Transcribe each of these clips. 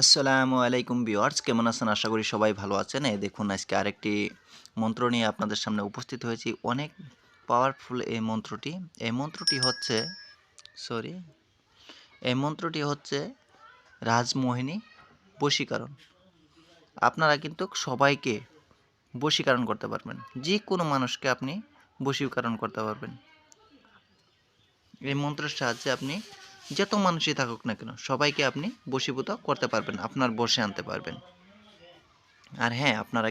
আসসালামু আলাইকুম ভিউয়ার্স, কেমন আছেন? আশা করি সবাই ভালো আছেন। এই দেখুন, আজকে আরেকটি মন্ত্র নিয়ে আপনাদের সামনে উপস্থিত হয়েছি। অনেক পাওয়ারফুল এই মন্ত্রটি। এই মন্ত্রটি হচ্ছে সরি এই মন্ত্রটি হচ্ছে রাজমোহিনী বশীকরণ। আপনারা কিন্তু সবাইকে বশীকরণ করতে পারবেন। যে কোনো মানুষকে আপনি বশীকরণ করতে পারবেন। এই মন্ত্রের সাহায্যে আপনি যত মানুষই থাকুক না কেন, সবাইকে আপনি বশীভূত করতে পারবেন, আপনার বসে আনতে পারবেন। আর হ্যাঁ আপনারা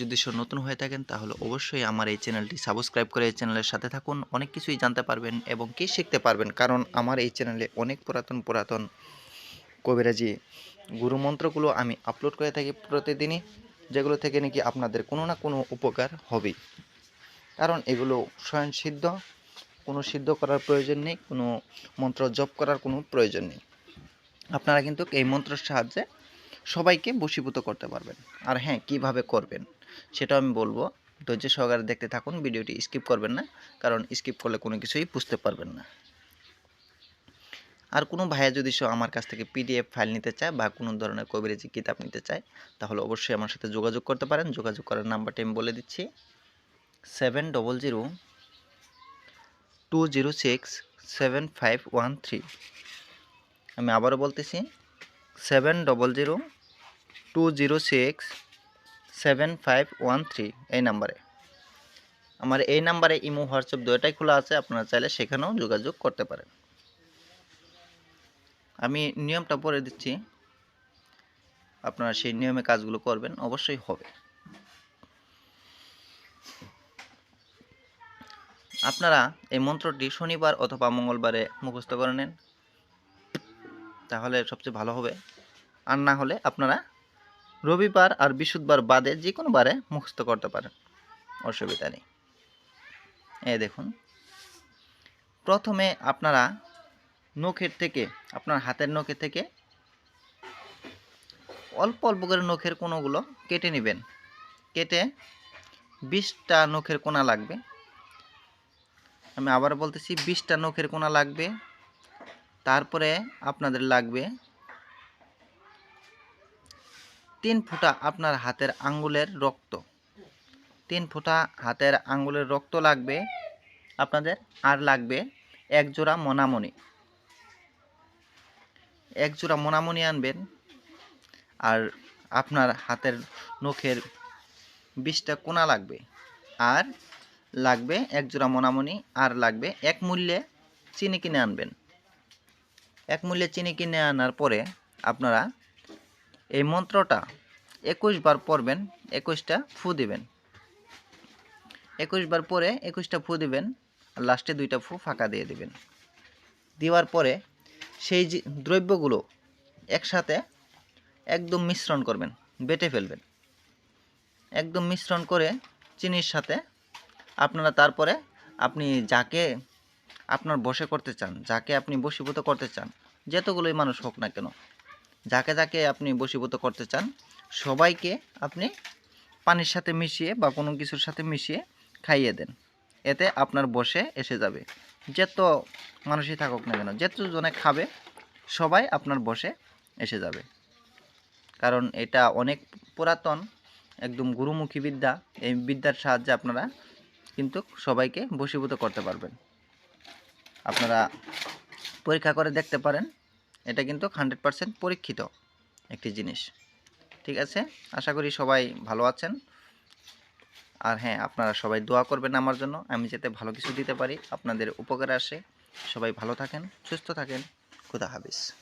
যদি সব নতুন হয়ে থাকেন, তাহলে অবশ্যই আমার এই চ্যানেলটি সাবস্ক্রাইব করে এই চ্যানেলের সাথে থাকুন, অনেক কিছুই জানতে পারবেন এবং কি শিখতে পারবেন। কারণ আমার এই চ্যানেলে অনেক পুরাতন পুরাতন কবিরাজি গুরুমন্ত্রগুলো আমি আপলোড করে থাকি প্রতিদিনই, যেগুলো থেকে নাকি আপনাদের কোনো না কোনো উপকার হবেই। কারণ এগুলো স্বয়ংসিদ্ধ কোনো সিদ্ধ করার প্রয়োজন নেই, কোনো মন্ত্র জপ করার কোনো প্রয়োজন নেই। আপনারা কিন্তু এই মন্ত্রের সাহায্যে সবাইকে বশীভূত করতে পারবেন। আর হ্যাঁ কীভাবে করবেন সেটা আমি বলব। ধৈর্য সহকারে দেখতে থাকুন, ভিডিওটি স্কিপ করবেন না, কারণ স্কিপ করলে কোনো কিছুই বুঝতে পারবেন না। আর কোনো ভাইয়া যদি সে আমার কাছ থেকে পিডিএফ ফাইল নিতে চায় বা কোনো ধরনের কবিরাজি কিতাব নিতে চায়, তাহলে অবশ্যই আমার সাথে যোগাযোগ করতে পারেন। যোগাযোগ করার নাম্বারটি আমি বলে দিচ্ছি, seven double zero two zero six seven five one three আমি আবারও বলতেছি seven double zero two zero six seven five one three এই নাম্বারে। আমার এই নাম্বারে ইমো, হোয়াটসঅ্যাপ দুটাই খোলা আছে, আপনারা চাইলে সেখানেও যোগাযোগ করতে পারেন। আমি নিয়মটা পড়ে দিচ্ছি, আপনারা সেই নিয়মে কাজগুলো করবেন, অবশ্যই হবে। আপনারা এই মন্ত্রটি শনিবার অথবা মঙ্গলবারে মুখস্থ করে নেন। তাহলে সবচেয়ে ভালো হবে। আর না হলে আপনারা রবিবার আর বৃহস্পতিবার বাদে যে কোনো বারে মুখস্থ করতে পারেন। অসুবিধা নেই। এই দেখুন। প্রথমে আপনারা নখের থেকে, আপনার হাতের নখের থেকে অল্প অল্প করে নখের কোনোগুলো কেটে নেবেন। কেটে বিশটা নখের কোনা লাগবে। আমি আবার বলতেছি, বিশটা নখের কোনা লাগবে, তারপরে আপনাদের লাগবে তিন ফোঁটা আপনার হাতের আঙ্গুলের রক্ত। তিন ফোঁটা হাতের আঙ্গুলের রক্ত লাগবে আপনাদের, আর লাগবে এক জোড়া মনামণি এক জোড়া মনামণি আনবেন, আর আপনার হাতের নখের বিশটা কোনা লাগবে। আর লাগবে এক জোড়া মনামনি, আর লাগবে এক মূল্যে চিনি কিনে আনবেন। এক মূল্যে চিনি কিনে আনার পরে আপনারা এই মন্ত্রটা একুশ বার একুশটা ফু দিবেন। একুশ বার পরে একুশটা ফু দিবেন, আর লাস্টে দুইটা ফু ফাঁকা দিয়ে দিবেন। দেওয়ার পরে সেই দ্রব্যগুলো একসাথে একদম মিশ্রণ করবেন, বেটে ফেলবেন। একদম মিশ্রণ করে চিনির সাথে আপনারা তারপরে আপনি যাকে আপনার বসে করতে চান, যাকে আপনি বশীভূত করতে চান, যতগুলোই মানুষ হোক না কেন, যাকে যাকে আপনি বশীভূত করতে চান, সবাইকে আপনি পানির সাথে মিশিয়ে বা কোনো কিছুর সাথে মিশিয়ে খাইয়ে দেন। এতে আপনার বসে এসে যাবে। যত মানুষই থাকুক না কেন যত জনে খাবে, সবাই আপনার বসে এসে যাবে। কারণ এটা অনেক পুরাতন, একদম গুরুমুখী বিদ্যা। এই বিদ্যার সাহায্যে আপনারা কিন্তু সবাইকে বশীভূত করতে পারবেন। আপনারা পরীক্ষা করে দেখতে পারেন, এটা কিন্তু হান্ড্রেড পারসেন্ট পরীক্ষিত একটি জিনিস। ঠিক আছে? আশা করি সবাই ভালো আছেন। আর হ্যাঁ আপনারা সবাই দোয়া করবেন আমার জন্য, আমি যাতে ভালো কিছু দিতে পারি, আপনাদের উপকারে আসে। সবাই ভালো থাকেন, সুস্থ থাকেন। খুদা হাফিজ।